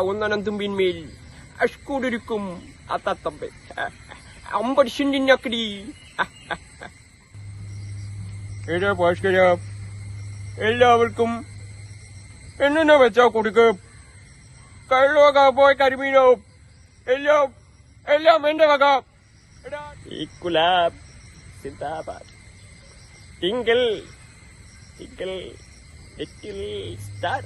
ഒന്നനം തുമ്പിന്മേൽ അഷ്കൂടൊരുക്കും അത്തത്തമ്പൻ അമ്പടിശുണ്ടിനക്കടി ഏതാ ഭാസ്കര എല്ലാവർക്കും എന്നെ വെച്ചാ കൊടുക്ക. കള്ളവക പോയ കരിമീനോ എല്ലാം എല്ലാം എന്റെ വക. ഗുലാബ് സിന്ദാബാദ്. Twinkle twinkle star.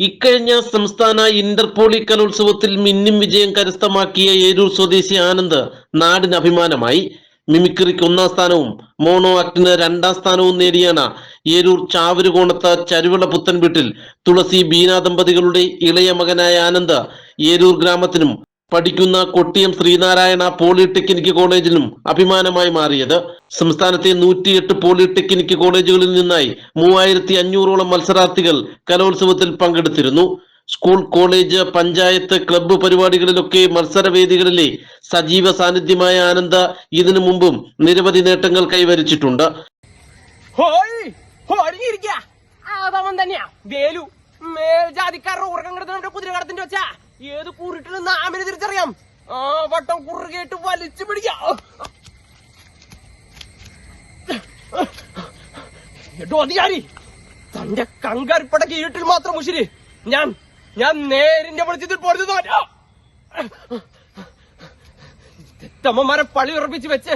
ഇക്കഴിഞ്ഞ സംസ്ഥാന ഇന്റർപോളി കലോത്സവത്തിൽ മിന്നും വിജയം കരസ്ഥമാക്കിയ ഏരൂർ സ്വദേശി ആനന്ദ് നാടിന് അഭിമാനമായി. മിമിക്രിക്ക് ഒന്നാം സ്ഥാനവും മോണോ ആക്ടിന് രണ്ടാം സ്ഥാനവും നേടിയാണ് ഏരൂർ ചാവരുകോണത്ത് ചരുവള പുത്തൻ വീട്ടിൽ തുളസി ബീന ദമ്പതികളുടെ ഇളയ മകനായ ആനന്ദ് ഏരൂർ ഗ്രാമത്തിനും പഠിക്കുന്ന കൊട്ടിയം ശ്രീനാരായണ പോളിടെക്നിക് കോളേജിലും അഭിമാനമായി മാറിയത്. സംസ്ഥാനത്തെ നൂറ്റിയെട്ട് പോളിടെക്നിക് കോളേജുകളിൽ നിന്നായി മൂവായിരത്തി അഞ്ഞൂറോളം മത്സരാർത്ഥികൾ കലോത്സവത്തിൽ പങ്കെടുത്തിരുന്നു. സ്കൂൾ കോളേജ് പഞ്ചായത്ത് ക്ലബ്ബ് പരിപാടികളിലൊക്കെ മത്സരവേദികളിലെ സജീവ സാന്നിധ്യമായ ആനന്ദ ഇതിനു മുമ്പും നിരവധി നേട്ടങ്ങൾ കൈവരിച്ചിട്ടുണ്ട്. ഏത് കൂറിട്ടിൽ നാമിനെ തിരിച്ചറിയാം ആ വട്ടം കുറുകേട്ട് വലിച്ചു പിടിക്കാം. അധികാരി തന്റെ കങ്കാരിപ്പട കീഴിട്ടിൽ മാത്രം മുഷിരി. ഞാൻ ഞാൻ നേരിന്റെ വെളിച്ചത്തിൽ തോറ്റ തെറ്റമ്മമാരെ പളി ഉറപ്പിച്ച് വെച്ച്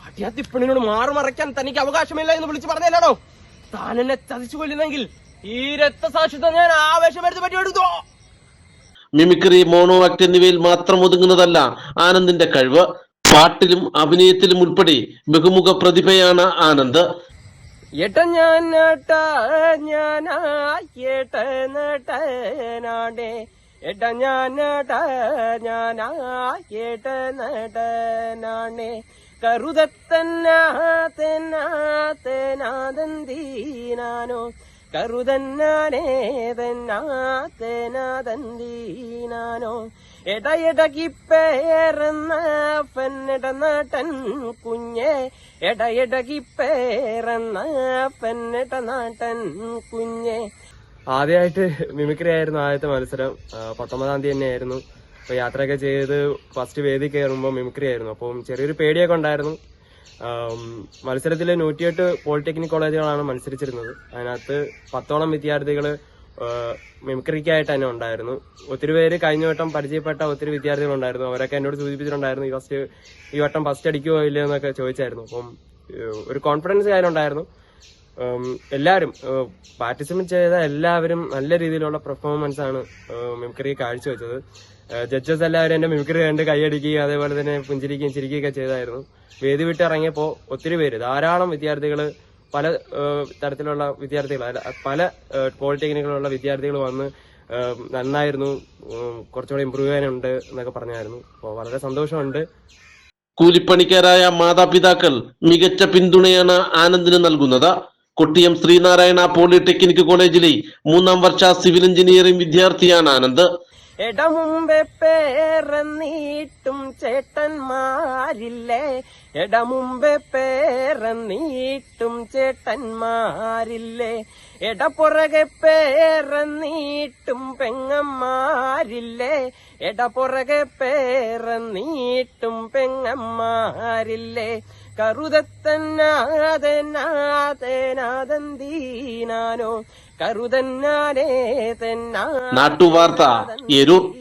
പട്ടിയാത്തിപ്പണിനോട് മാറുമറയ്ക്കാൻ തനിക്ക് അവകാശമില്ല എന്ന് വിളിച്ചു പറഞ്ഞല്ലാണോ താൻ എന്നെ ചതിച്ചു കൊല്ലുന്നെങ്കിൽ ഈ രക്തസാക്ഷിത്വം ഞാൻ ആവേശമെടുത്ത് പറ്റിയെടുത്തോ? മിമിക്രി മോണോ ആക്ട് എന്നിവയിൽ മാത്രം ഒതുങ്ങുന്നതല്ല ആനന്ദിന്റെ കഴിവ്. പാട്ടിലും അഭിനയത്തിലും ഉൾപ്പെടെ ബഹുമുഖ പ്രതിഭയാണ് ആനന്ദ്. ഞാൻ ഞാൻ കരുതത്തന്നാ തെന്നാ തേനാദന്തീനാനോ കരുതന്നാനേ തെന്നാ തേനാദന്തീനാനോ എടയടകി പേരെന്ന പെണ്ണിട നാട്ടൻ കുഞ്ഞെ എടയടകി പേരെന്ന പെണ്ണിട നാട്ടൻ കുഞ്ഞെ. ആദ്യമായിട്ട് മിമിക്രി ആയിരുന്നു ആദ്യത്തെ മത്സരം. പത്തൊമ്പതാം തീയതി തന്നെയായിരുന്നു. അപ്പൊ യാത്രയൊക്കെ ചെയ്ത് ഫസ്റ്റ് വേദി കയറുമ്പോൾ മിമിക്രി ആയിരുന്നു. അപ്പം ചെറിയൊരു പേടിയൊക്കെ ഉണ്ടായിരുന്നു. മത്സരത്തിൽ നൂറ്റിയെട്ട് പോളിടെക്നിക് കോളേജുകളാണ് മത്സരിച്ചിരുന്നത്. അതിനകത്ത് പത്തോളം വിദ്യാർത്ഥികൾ മിമിക്രിക്കായിട്ട് തന്നെ ഉണ്ടായിരുന്നു. ഒത്തിരി പേര് കഴിഞ്ഞ വട്ടം പരിചയപ്പെട്ട ഒത്തിരി വിദ്യാർത്ഥികളുണ്ടായിരുന്നു അവരൊക്കെ എന്നോട് സൂചിപ്പിച്ചിട്ടുണ്ടായിരുന്നു ഈ ഫസ്റ്റ് ഈ വട്ടം ഫസ്റ്റ് അടിക്കുമോ ഇല്ലയോ എന്നൊക്കെ ചോദിച്ചായിരുന്നു. അപ്പം ഒരു കോൺഫിഡൻസ് കാര്യമുണ്ടായിരുന്നു എല്ലാവരും പാർട്ടിസിപ്പേറ്റ് ചെയ്ത എല്ലാവരും നല്ല രീതിയിലുള്ള പെർഫോമൻസ് ആണ് മിമിക്രി കാഴ്ചവെച്ചത്. ജഡ്ജസ് എല്ലാവരും എന്റെ മിമിക്രി കണ്ട് കൈയടിക്കുകയും അതേപോലെ തന്നെ പുഞ്ചിരിക്കുകയും ചിരിക്കുകയൊക്കെ ചെയ്തായിരുന്നു. വേദി വിട്ട് ഇറങ്ങിയപ്പോൾ ഒത്തിരി പേര് ധാരാളം വിദ്യാർത്ഥികൾ പല തരത്തിലുള്ള വിദ്യാർത്ഥികൾ പല പോളിടെക്നിക്കിലുള്ള വിദ്യാർത്ഥികൾ വന്ന് നന്നായിരുന്നു കുറച്ചുകൂടെ ഇമ്പ്രൂവ് ചെയ്യാനുണ്ട് എന്നൊക്കെ പറഞ്ഞായിരുന്നു. അപ്പോൾ വളരെ സന്തോഷമുണ്ട്. കൂലിപ്പണിക്കാരായ മാതാപിതാക്കൾ മികച്ച പിന്തുണയാണ് ആനന്ദിന് നൽകുന്നത്. കൊട്ടിയം ശ്രീനാരായണ പോളിടെക്നിക് കോളേജിലെ മൂന്നാം വർഷ സിവിൽ എഞ്ചിനീയറിംഗ് വിദ്യാർത്ഥിയാണ് ആനന്ദ്. മുമ്പേ പേരന്നീട്ടും ചേട്ടന്മാരില്ലേ? എട മുമ്പേ പേരന്നീട്ടും ചേട്ടന്മാരില്ലേ? എട പുറകെ പേരന്നീട്ടും പെങ്ങന്മാരില്ലേ? എട പുറകെ പേരന്നീട്ടും പെങ്ങന്മാരില്ലേ? കരുതത്തന്നാതെനാതെനാദന്തീനാനോ കരുതന്നാനേ തെന്നാ നാട്ടുവാർത്ത എരൂർ